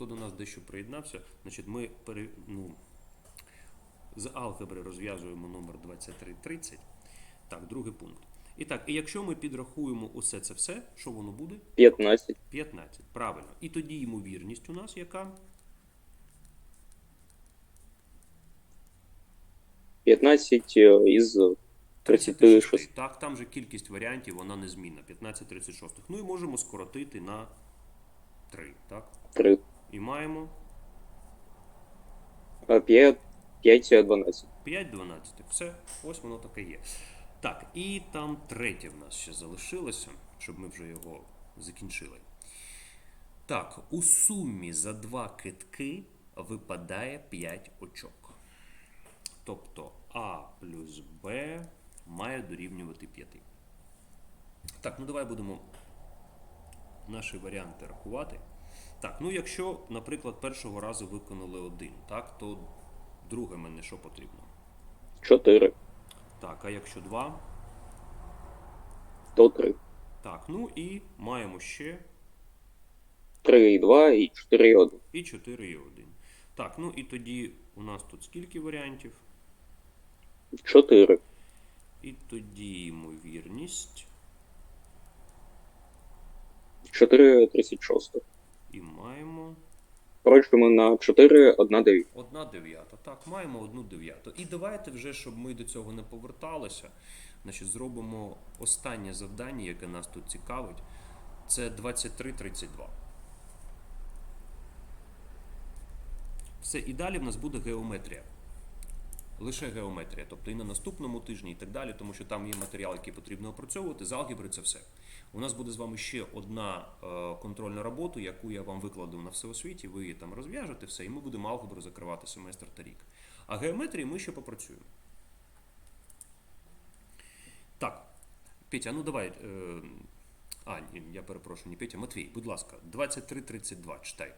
хто до нас дещо приєднався, значить ми пере, ну, з алгебри розв'язуємо номер 2330. Так, другий пункт. І так, і якщо ми підрахуємо усе це все, що воно буде? 15. 15. Правильно. І тоді ймовірність у нас яка? 15 е, із 36. Так, там же кількість варіантів, вона незмінна. 15 36. Ну і можемо скоротити на 3, так? 3. І маємо 5, 5 12. 5 12. Все, ось воно таке є. Так, і там третє в нас ще залишилося, щоб ми вже його закінчили. Так, у сумі за два китки випадає 5 очок. Тобто А плюс Б має дорівнювати 5. Так, ну давай будемо наші варіанти рахувати. Так, ну якщо, наприклад, першого разу виконали один, так, то друге мене що потрібно? 4. Так, а якщо два? То 3. Так, ну і маємо ще 3 і 2 і 4 і 1. і 4 і 1. Так, ну і тоді у нас тут скільки варіантів? 4. І тоді ймовірність 4 36. І маємо Коротше, на 4, 1 9. одна дев'ята. Так, маємо одну дев'яту. І давайте вже, щоб ми до цього не поверталися, значить, зробимо останнє завдання, яке нас тут цікавить. Це 23.32. Все, і далі в нас буде геометрія. Лише геометрія, тобто і на наступному тижні, і так далі, тому що там є матеріал, який потрібно опрацьовувати. З алгебри це все. У нас буде з вами ще одна е, контрольна робота, яку я вам викладу на всеосвіті. Ви її там розв'яжете все, і ми будемо алгебру закривати семестр та рік. А геометрії ми ще попрацюємо. Так, Петя, ну давай. Е, а, ні, я перепрошую, не Петя, Матвій, будь ласка, 23.32, читай.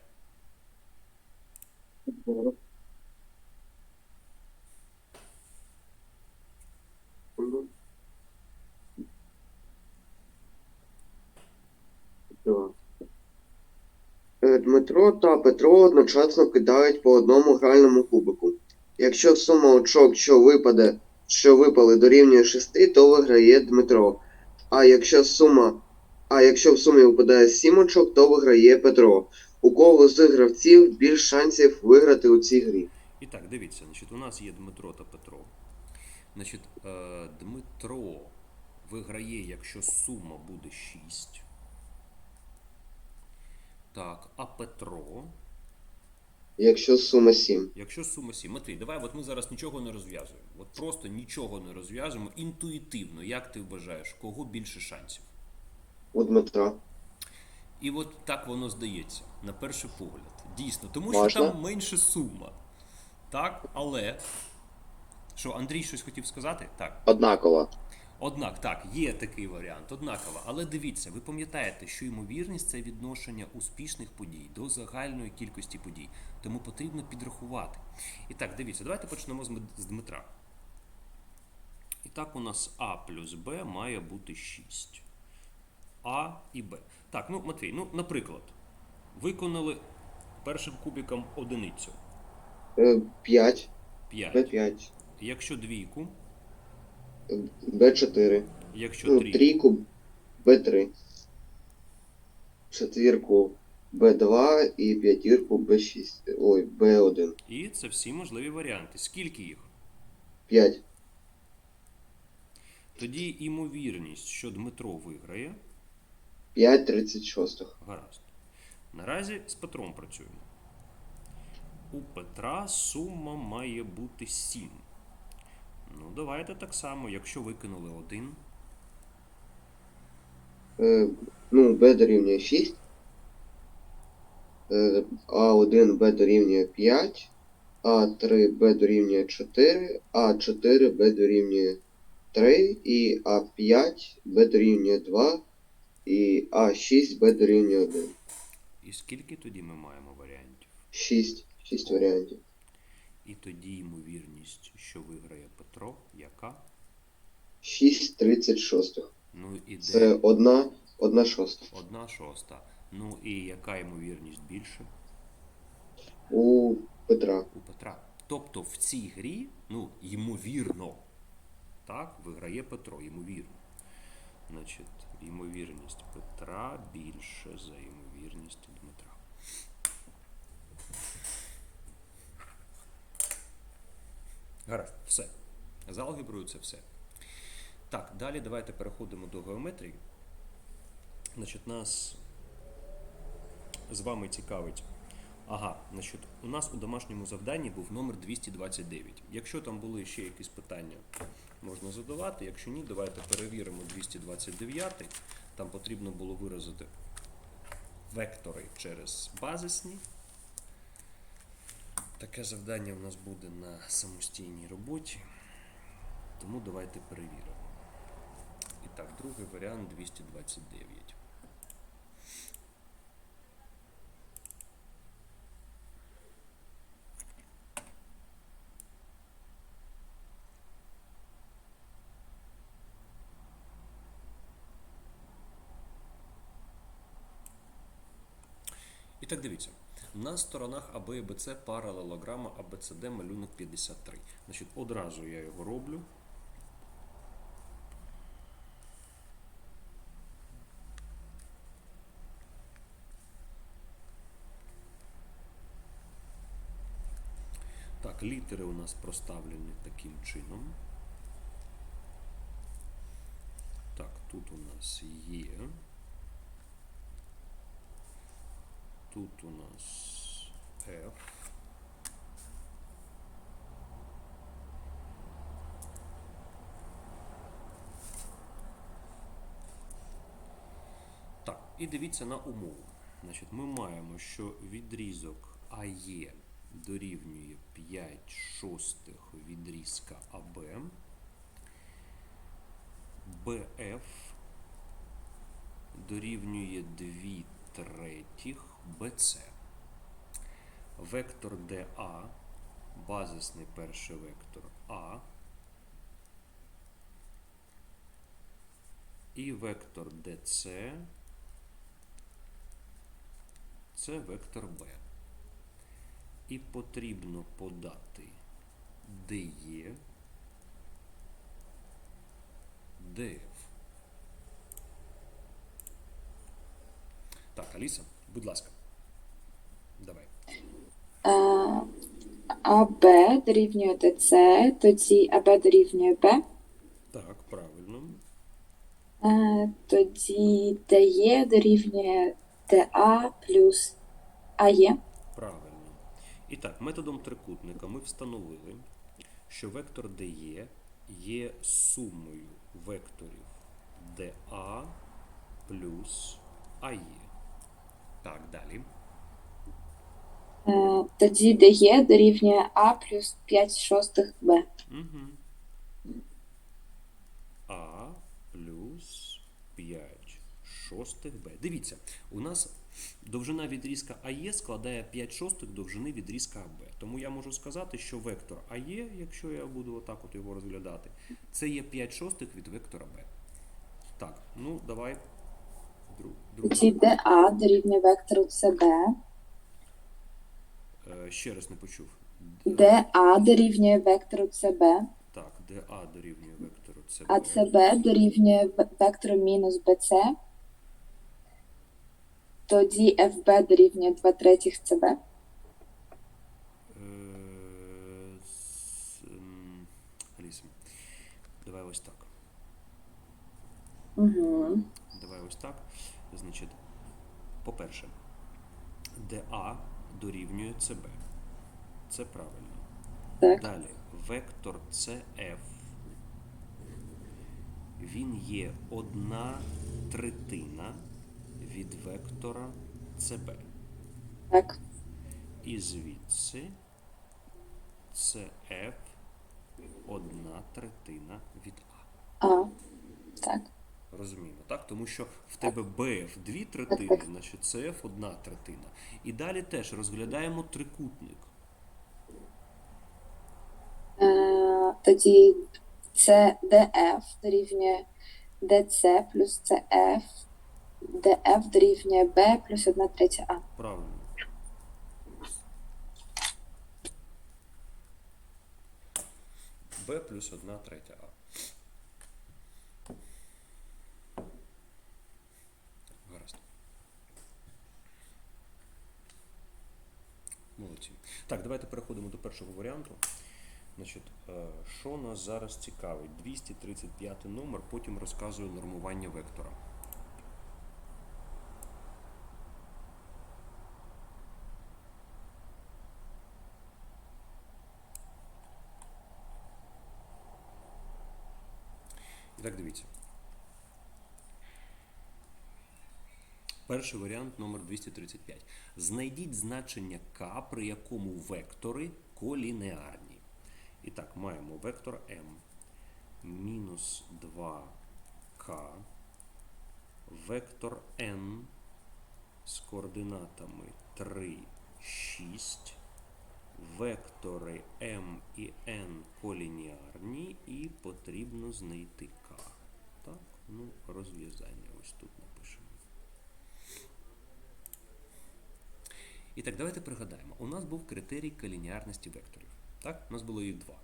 Е, Дмитро та Петро одночасно кидають по одному гральному кубику. Якщо сума очок, що випаде, що випали дорівнює 6, то виграє Дмитро. А якщо сума, а якщо в сумі випадає 7 очок, то виграє Петро. У кого з гравців більш шансів виграти у цій грі? І так, дивіться, значить, у нас є Дмитро та Петро. Значить, е, Дмитро виграє, якщо сума буде 6. Так, а Петро, Якщо сума 7. якщо сума 7. Матвій, давай, от ми зараз нічого не розв'язуємо. От просто нічого не розв'язуємо. Інтуїтивно, як ти вважаєш, кого більше шансів? У Дмитра. І от так воно здається, на перший погляд. Дійсно, тому що там менше сума. Так, але. Що, Андрій щось хотів сказати? Так. Однаково. Однак, так, є такий варіант, однаково. Але дивіться, ви пам'ятаєте, що ймовірність це відношення успішних подій до загальної кількості подій. Тому потрібно підрахувати. І так, дивіться, давайте почнемо з Дмитра. І так, у нас А плюс Б має бути 6. А і Б. Так, ну, Матвій, ну, наприклад, виконали першим кубиком одиницю 5, 5. Б5, Якщо двійку, Б4. якщо Ну, трійку. трійку Б3. Четвірку Б2 і п'ятірку Б6. Ой, Б1. І це всі можливі варіанти. Скільки їх? 5. Тоді імовірність, що Дмитро виграє, 5 36. гаразд. Наразі з Петром працюємо. У Петра сума має бути 7. Ну, давайте так само, якщо викинули один, Е, ну, Б дорівнює 6. Е, А1 Б дорівнює 5. А3 Б дорівнює 4. А4 Б дорівнює 3. І А5 Б дорівнює 2. І А6 Б дорівнює 1. і скільки тоді ми маємо варіантів? 6. 6 варіантів. І тоді ймовірність, що виграє Петро, яка? 6 36. Ну і де Це одна, одна шоста. одна шоста. Ну і яка ймовірність більше? у Петра. у Петра. Тобто в цій грі, ну, ймовірно, так, виграє Петро, ймовірно. Значить, ймовірність Петра більше за ймовірність Дмитра. Гаразд, все. З алгеброю це все. Так, далі давайте переходимо до геометрії. Значить, нас з вами цікавить. Ага, значить, у нас у домашньому завданні був номер 229. Якщо там були ще якісь питання, можна задавати. Якщо ні, давайте перевіримо 229. Там потрібно було виразити вектори через базисні. Таке завдання у нас буде на самостійній роботі. Тому давайте перевіримо. І так, другий варіант 229. І так дивіться. На сторонах АБ і паралелограма АБЦД малюнок 53. Значить, одразу я його роблю. Так, літери у нас проставлені таким чином. Так, тут у нас є. Тут у нас F. Так, і дивіться на умову. Значить, ми маємо, що відрізок АЕ дорівнює 5 шостих відрізка АБ. БФ дорівнює 2 третіх БЦ. Вектор ДА, базисний перший вектор А. І вектор ДЦ це вектор Б. І потрібно подати ДЕ, ДФ. Так, Аліса, будь ласка. Давай. Е, АБ дорівнює ДЦ, тоді АБ дорівнює Б, Так, правильно. е, тоді ДЕ дорівнює ДА плюс АЕ. Правильно. І так, методом трикутника ми встановили, що вектор DE є сумою векторів DA плюс AE. Так, далі. Е, Тоді ДЕ дорівнює А плюс 5 шостих Б. Угу. А плюс 5 шостих Б. Дивіться, у нас довжина відрізка АЕ складає 5 шостих довжини відрізка АБ. Тому я можу сказати, що вектор АЕ, якщо я буду отак от його розглядати, це є 5 шостих від вектора Б. Так, ну давай. Тоді. ДА дорівнює вектору ЦБ, Е, ще раз не почув. ДА дорівнює вектору ЦБ, Так, ДА дорівнює вектору ЦБ. а ЦБ дорівнює вектору мінус БЦ. Тоді ФБ дорівнює 2 третіх ЦБ. Е, Аліса, давай ось так. Угу. Значить, по-перше, ДА дорівнює ЦБ. Це правильно. Так. Далі, вектор CF. Він є одна третина від вектора CB. Так. І звідси CF одна третина від А. А. Так. Розуміємо, так? Тому що в тебе БФ дві третини, значить СФ одна третина. І далі теж розглядаємо трикутник. Е, тоді це ДФ дорівнює ДЦ плюс ЦФ, ДФ дорівнює Б плюс 1 третя А. Правильно. Б плюс 1 третя А. Молодці. Так, давайте переходимо до першого варіанту. Значить, е, що нас зараз цікавить? 235 номер, потім розказую нормування вектора. І так дивіться. Перший варіант номер 235. Знайдіть значення k, при якому вектори колінеарні. І так, маємо вектор m мінус 2k, вектор n з координатами 3, 6, вектори m і n колініарні, і потрібно знайти k. Так, ну, розв'язання ось тут напишемо. І так, давайте пригадаємо. У нас був критерій колініарності векторів. Так, у нас було їх два.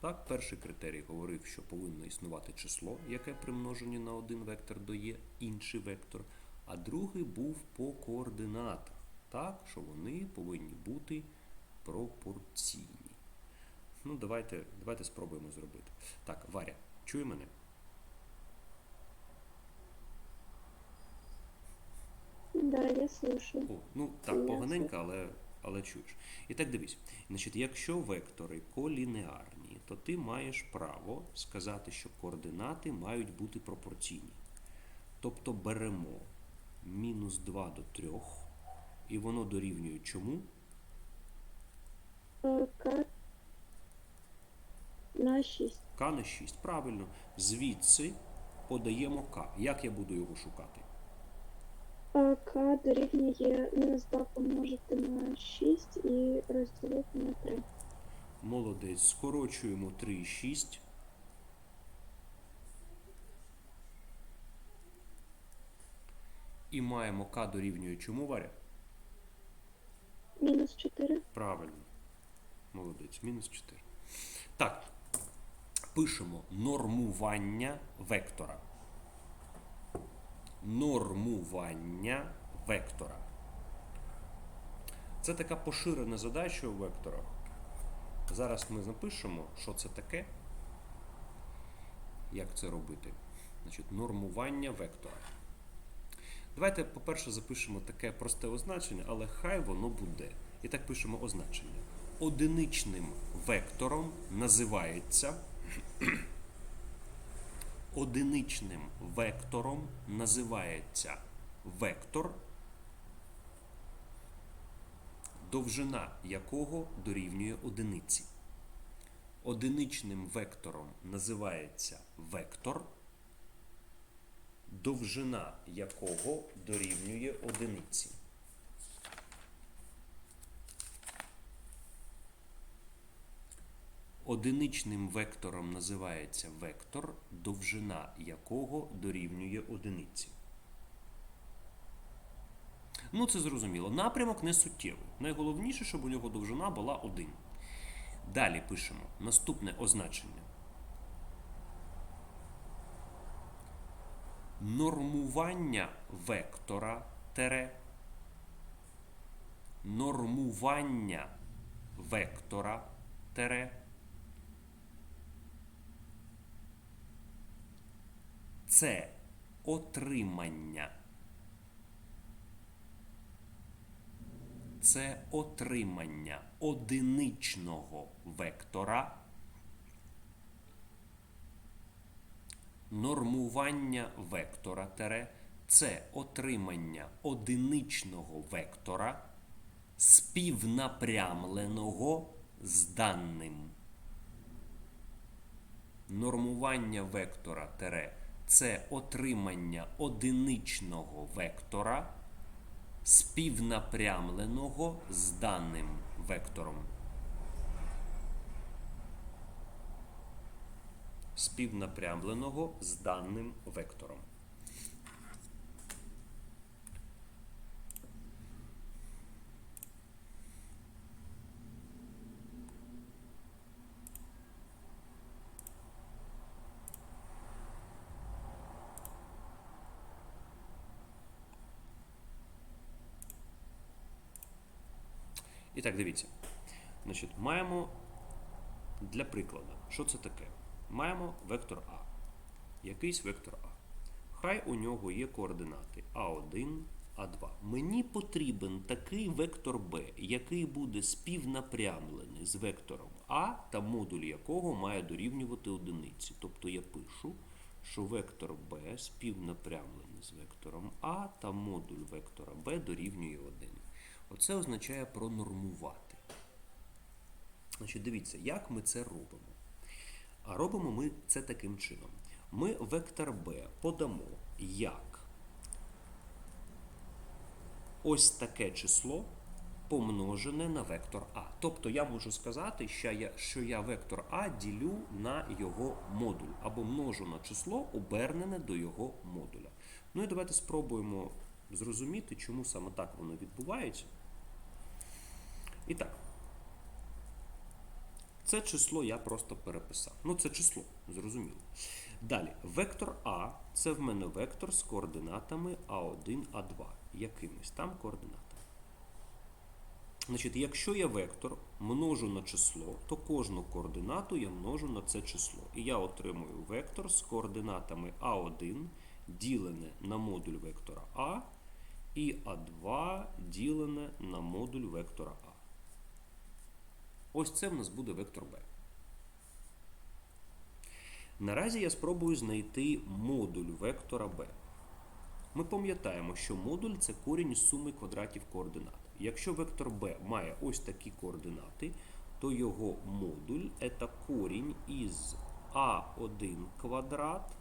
Так, перший критерій говорив, що повинно існувати число, яке при множенні на один вектор дає інший вектор, а другий був по координатах. Так, що вони повинні бути пропорційні. Ну, давайте, давайте спробуємо зробити. Так, Варя, чує мене? Да, я слушаю. О, ну так, Ясно. поганенько, але, але чуєш. І так дивись. Значить, якщо вектори колінеарні, то ти маєш право сказати, що координати мають бути пропорційні. Тобто беремо мінус 2 до 3, і воно дорівнює чому? Е, К на 6. К на 6. Правильно. Звідси подаємо К. Як я буду його шукати? К дорівнює мінус 2 помножити на 6 і розділити на 3. Молодець. Скорочуємо 3 і 6. І маємо К дорівнює чому, Варя? Мінус 4. Правильно. Молодець. Мінус 4. Так. Пишемо нормування вектора. Нормування вектора. Це така поширена задача у векторах. Зараз ми напишемо, що це таке. Як це робити? Значить, нормування вектора. Давайте, по-перше, запишемо таке просте означення, але хай воно буде. І так пишемо означення. Одиничним вектором називається. Одиничним вектором називається вектор, довжина якого дорівнює одиниці. Одиничним вектором називається вектор, довжина якого дорівнює одиниці. Одиничним вектором називається вектор, довжина якого дорівнює одиниці. Ну, це зрозуміло. Напрямок не суттєвий. Найголовніше, щоб у нього довжина була 1. Далі пишемо наступне означення. Нормування вектора тере. Нормування вектора тере. Це отримання. Це отримання одиничного вектора. Нормування вектора тере це отримання одиничного вектора співнапрямленого з даним. Нормування вектора тере це отримання одиничного вектора співнапрямленого з даним вектором. Співнапрямленого з даним вектором. Так, дивіться. Значить, маємо для прикладу, що це таке? Маємо вектор А. Якийсь вектор А. Хай у нього є координати А1, А2. Мені потрібен такий вектор Б, який буде співнапрямлений з вектором А та модуль якого має дорівнювати одиниці. Тобто я пишу, що вектор Б співнапрямлений з вектором А та модуль вектора Б дорівнює 1. Оце означає пронормувати. Значить, дивіться, як ми це робимо. А робимо ми це таким чином. Ми вектор B подамо як ось таке число помножене на вектор А. Тобто я можу сказати, що я, що я вектор А ділю на його модуль або множу на число обернене до його модуля. Ну і давайте спробуємо зрозуміти, чому саме так воно відбувається. І так. Це число я просто переписав. Ну, це число, зрозуміло. Далі, вектор А це в мене вектор з координатами А1, А2. Якимись там координатами. Значить, якщо я вектор множу на число, то кожну координату я множу на це число. І я отримую вектор з координатами А1 ділене на модуль вектора А і А2 ділене на модуль вектора А. Ось це в нас буде вектор b. Наразі я спробую знайти модуль вектора b. Ми пам'ятаємо, що модуль це корінь із суми квадратів координат. Якщо вектор b має ось такі координати, то його модуль це корінь із а1 квадрат,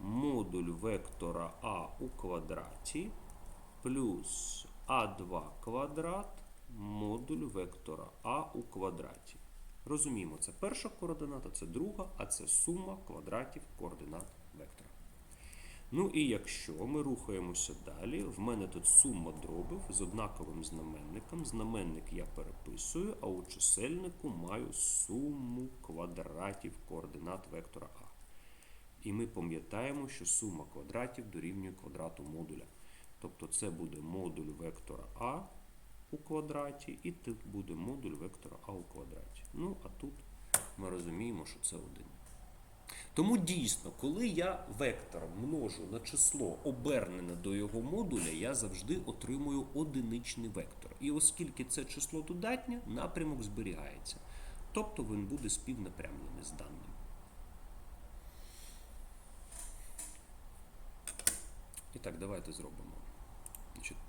модуль вектора а у квадраті плюс а2 квадрат модуль вектора А у квадраті. Розуміємо, це перша координата, це друга, а це сума квадратів координат вектора. Ну і якщо ми рухаємося далі, в мене тут сума дробів з однаковим знаменником. Знаменник я переписую, а у чисельнику маю суму квадратів координат вектора А. І ми пам'ятаємо, що сума квадратів дорівнює квадрату модуля. Тобто це буде модуль вектора А у квадраті, і тут буде модуль вектора А у квадраті. Ну, а тут ми розуміємо, що це один. Тому дійсно, коли я вектор множу на число обернене до його модуля, я завжди отримую одиничний вектор. І оскільки це число додатнє, напрямок зберігається. Тобто він буде співнапрямлений з даним. І так, давайте зробимо.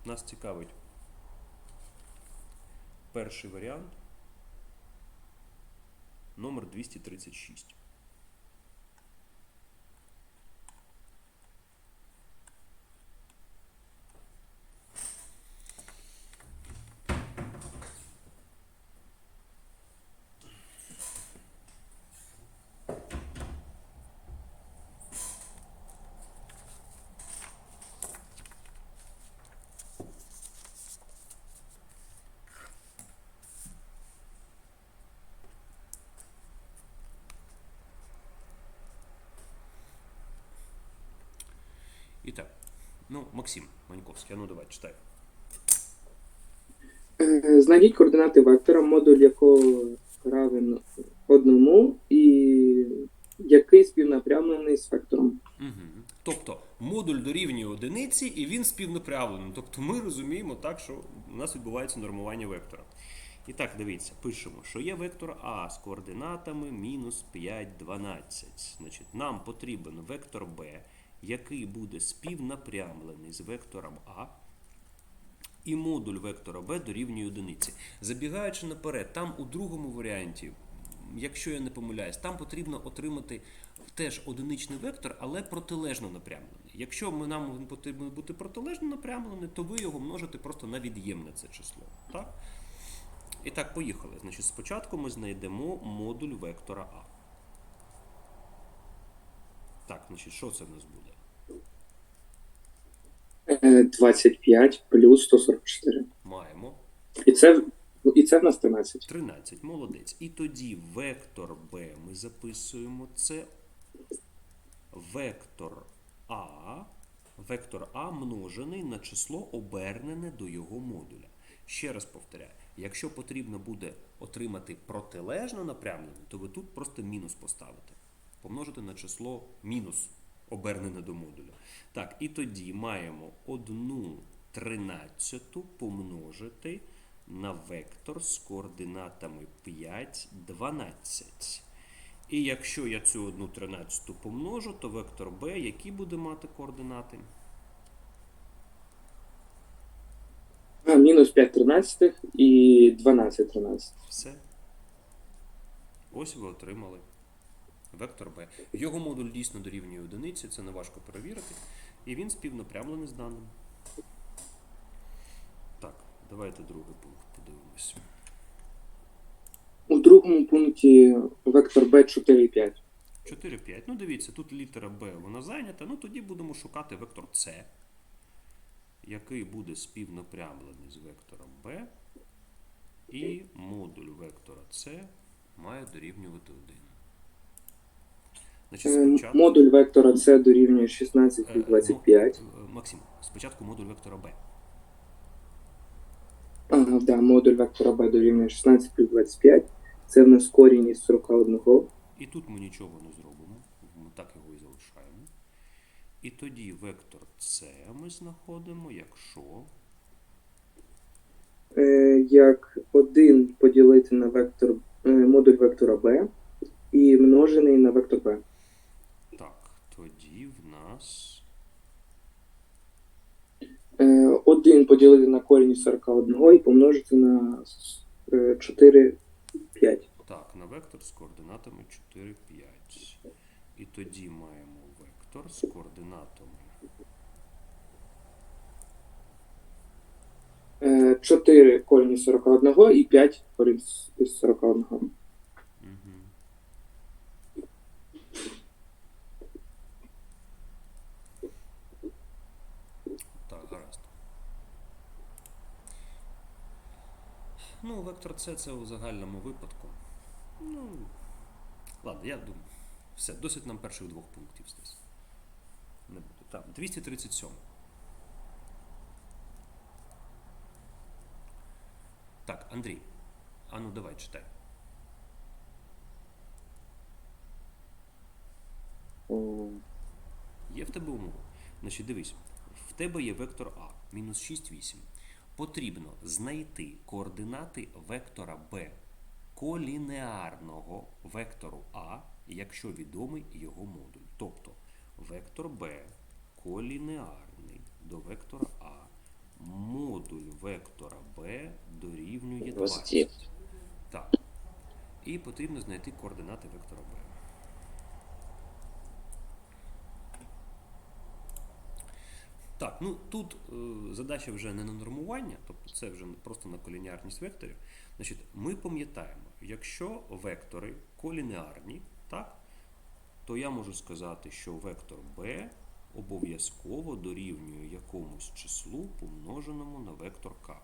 Нас цікавить перший варіант номер 236. І так, ну, Максим Маньковський, а ну давай, читай. Е, Знайдіть координати вектора, модуль якого равен одному, і який співнапрямлений з вектором. Угу. Тобто модуль дорівнює одиниці і він співнапрямлений. Тобто ми розуміємо так, що у нас відбувається нормування вектора. І так, дивіться, пишемо, що є вектор А з координатами мінус 5, 12. Значить, нам потрібен вектор Б, який буде співнапрямлений з вектором А. І модуль вектора b дорівнює одиниці. Забігаючи наперед, там у другому варіанті, якщо я не помиляюсь, там потрібно отримати теж одиничний вектор, але протилежно напрямлений. Якщо нам потрібно бути протилежно напрямлений, то ви його множите просто на від'ємне це число. Так? І так, поїхали. Значить, спочатку ми знайдемо модуль вектора А. Так, значить, що це в нас буде? Е, 25 плюс 144. Маємо. І це, і це в нас 13. 13, молодець. І тоді вектор b ми записуємо це вектор А, вектор А множений на число обернене до його модуля. Ще раз повторяю, якщо потрібно буде отримати протилежно напрямлене, то ви тут просто мінус поставите. Помножити на число мінус, обернене до модуля. Так, і тоді маємо 1 тринадцяту помножити на вектор з координатами 5, 12. І якщо я цю 1 тринадцяту помножу, то вектор b, який буде мати координати? А, мінус 5 тринадцятих і 12 тринадцятих. Все. Ось ви отримали вектор b. Його модуль дійсно дорівнює одиниці, це не важко перевірити. І він співнапрямлений з даним. Так, давайте другий пункт подивимось. У другому пункті вектор b 4 і 5. 4, 5. Ну, дивіться, тут літера b вона зайнята. Ну, тоді будемо шукати вектор c, який буде співнапрямлений з вектором b. І модуль вектора c має дорівнювати 1. Значить, Е. Модуль вектора c дорівнює 16 Е, 25. Максим, спочатку модуль вектора b. Ага, да, модуль вектора b дорівнює 16 плюс 25. Це в нас корінь із 41. І тут ми нічого не зробимо. Ми так його і залишаємо. І тоді вектор c ми знаходимо, якщо Е, як 1 поділити на вектор е, модуль вектора b і множений на вектор b. Тоді в нас. Е, 1 поділити на корінь із 41 і помножити на е, 4, 5. Так, на вектор з координатами 4, 5. І тоді маємо вектор з координатами. Е, 4 корінь із 41 і 5 корінь із 41. Угу. Так, гаразд. Ну, вектор С це у загальному випадку. Ну, ладно, я думаю. Все, досить нам перших двох пунктів здесь. Не буде. Так, 237. Так, Андрій. А ну давай читай. Є в тебе умова. Значить, дивись, в тебе є вектор А, мінус 6, 8. Потрібно знайти координати вектора Б колінеарного вектору А, якщо відомий його модуль. Тобто вектор Б колінеарний до вектора А. Модуль вектора Б дорівнює 20. 20. Так. І потрібно знайти координати вектора Б. Так, ну тут е, задача вже не на нормування, тобто це вже просто на колініарність векторів. Значить, ми пам'ятаємо, якщо вектори колінеарні, так, то я можу сказати, що вектор b обов'язково дорівнює якомусь числу, помноженому на вектор k.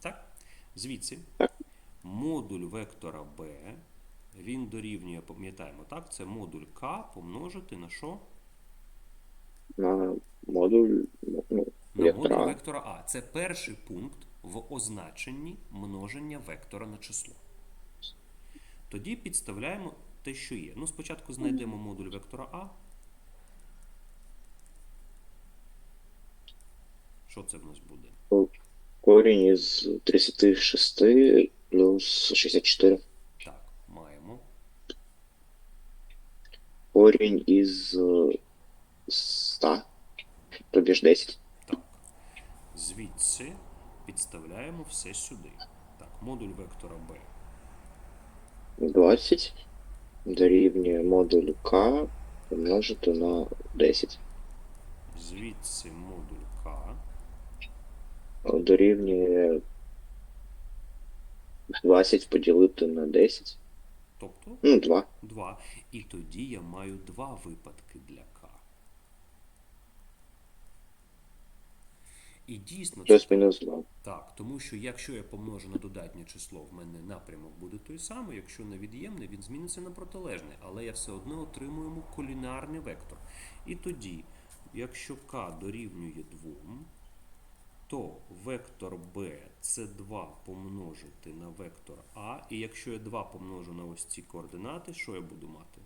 Так? Звідси модуль вектора b, він дорівнює, пам'ятаємо, так, це модуль k помножити на що? На модуль ну, вектора модуль А. вектора А. Це перший пункт в означенні множення вектора на число. Тоді підставляємо те, що є. Ну, спочатку знайдемо модуль вектора А. Що це в нас буде? корінь із 36 плюс 64. Так, маємо. Корінь із 100, тобі ж 10. Так. Звідси підставляємо все сюди. Так, модуль вектора Б. 20 дорівнює модуль К помножити на 10. Звідси модуль К. Дорівнює 20 поділити на 10. Тобто Ну, 2. 2. І тоді я маю два випадки для К. І дійсно це Плюс-мінус 2. так, тому що якщо я помножу на додатнє число, в мене напрямок буде той самий, якщо на від'ємне, він зміниться на протилежний, але я все одно отримуємо колінарний вектор. І тоді, якщо К дорівнює 2, то вектор b це 2 помножити на вектор А, і якщо я 2 помножу на ось ці координати, що я буду мати?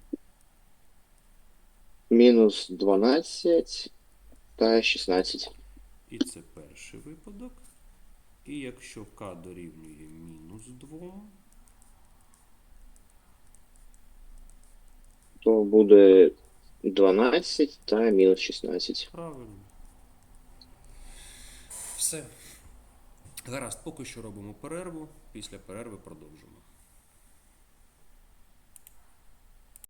Мінус 12 та 16. І це перший випадок. І якщо k дорівнює мінус 2, То буде 12 та мінус 16. правильно. Все. Гаразд, поки що робимо перерву. Після перерви продовжимо.